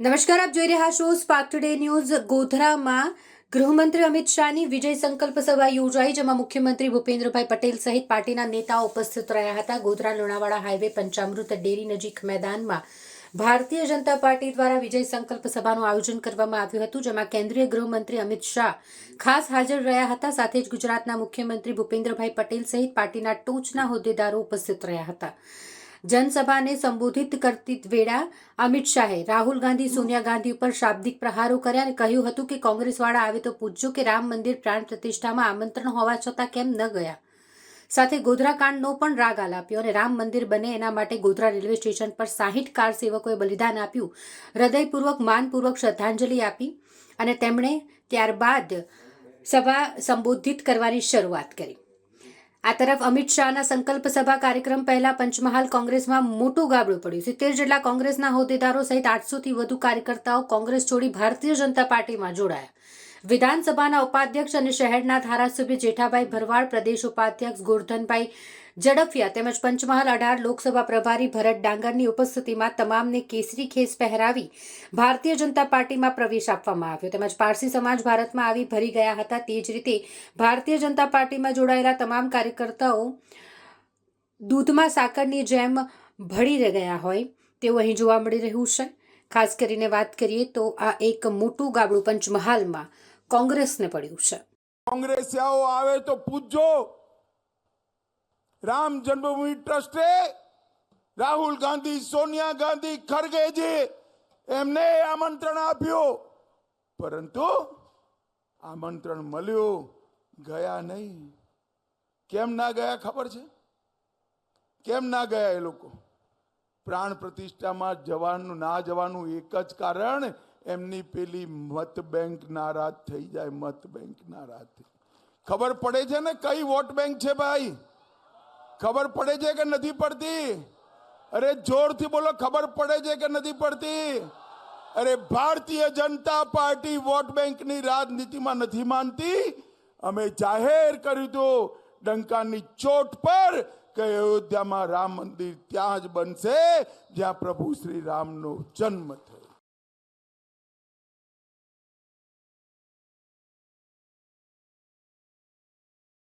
નમસ્કાર, આપ જોઈ રહ્યા છો સ્પાર્ક ટુડે ન્યૂઝ ગોધરામાં ગૃહમંત્રી અમિત શાહની વિજય સંકલ્પ સભા યોજાઈ, જેમાં મુખ્યમંત્રી ભૂપેન્દ્રભાઈ પટેલ સહિત પાર્ટીના નેતાઓ ઉપસ્થિત રહ્યા હતા. ગોધરા લુણાવાડા હાઈવે પંચામૃત ડેરી નજીક મેદાનમાં ભારતીય જનતા પાર્ટી દ્વારા વિજય સંકલ્પ સભાનું આયોજન કરવામાં આવ્યું હતું, જેમાં કેન્દ્રીય ગૃહમંત્રી અમિત શાહ ખાસ હાજર રહ્યા હતા. સાથે જ ગુજરાતના મુખ્યમંત્રી ભૂપેન્દ્રભાઈ પટેલ સહિત પાર્ટીના ટોચના હોદ્દેદારો ઉપસ્થિત રહ્યા હતા. જનસભાને સંબોધિત કરતી વેળા અમિત શાહે રાહુલ ગાંધી, સોનિયા ગાંધી ઉપર શાબ્દિક પ્રહારો કર્યા અને કહ્યું હતું કે કોંગ્રેસવાળા આવે તો પૂછજો કે રામ મંદિર પ્રાણ પ્રતિષ્ઠામાં આમંત્રણ હોવા છતાં કેમ ન ગયા. સાથે ગોધરા કાંડનો પણ રાગ આલાપ્યો અને રામ મંદિર બને એના માટે ગોધરા રેલવે સ્ટેશન પર સાહીઠ કાર સેવકોએ બલિદાન આપ્યું. હૃદયપૂર્વક, માનપૂર્વક શ્રદ્ધાંજલિ આપી અને તેમણે ત્યારબાદ સભા સંબોધિત કરવાની શરૂઆત કરી. આ તરફ અમિત શાહના સંકલ્પ સભા કાર્યક્રમ પહેલા પંચમહાલ કોંગ્રેસમાં મોટું ગાબડું પડ્યું સિત્તેર જેટલા કોંગ્રેસના હોદ્દેદારો સહિત આઠસોથી વધુ કાર્યકર્તાઓ કોંગ્રેસ છોડી ભારતીય જનતા પાર્ટીમાં જોડાયા. વિધાનસભાના ઉપાધ્યક્ષ અને શહેરના ધારાસભ્ય જેઠાભાઈ ભરવાડ, પ્રદેશ ઉપાધ્યક્ષ ગોરધનભાઈ ઝડફિયા તેમજ પંચમહાલ અઢાર લોકસભા પ્રભારી ભરત ડાંગરની ઉપસ્થિતિમાં તમામને કેસરી ખેસ પહેરાવી ભારતીય જનતા પાર્ટીમાં પ્રવેશ આપવામાં આવ્યો. તેમજ પારસી સમાજ ભારતમાં આવી ભરી ગયા હતા. તે જ રીતે ભારતીય જનતા પાર્ટીમાં જોડાયેલા તમામ કાર્યકર્તાઓ દૂધમાં સાકરની જેમ ભળી ગયા હોય તેવું અહીં જોવા મળી રહ્યું છે. ખાસ કરીને વાત કરીએ તો આ એક મોટું ગાબડું પંચમહાલમાં કોંગ્રેસને પડ્યું છે. કોંગ્રેસિયાઓ આવે તો પૂછજો. રામ જન્મભૂમિ ટ્રસ્ટે રાહુલ ગાંધી, સોનિયા ગાંધી, ખરગેજી એમને આમંત્રણ આપ્યું. પરંતુ આમંત્રણ મળ્યું ગયા નહીં. કેમ ના ગયા ખબર છે? કેમ ના ગયા એ લોકો? પ્રાણ પ્રતિષ્ઠામાં જવાનું ના જવાનું એક જ કારણ, એમની પેલી મત બેંક નારાજ થઈ જાય, મત બેંક નારાજ ખબર પડે છે ને કઈ વોટ બેંક છે ભાઈ? ખબર પડે છે કે નથી પડતી? અરે જોરથી બોલો, ખબર પડે છે કે નથી પડતી? અરે ભારતીય જનતા પાર્ટી વોટ બેંકની રાજનીતિમાં નથી માનતી? અમે જાહેર કર્યું હતું ડંકાની ચોટ પર કે અયોધ્યામાં રામ મંદિર ત્યાં જ બનશે જ્યાં પ્રભુ શ્રી રામનો જન્મ થયો.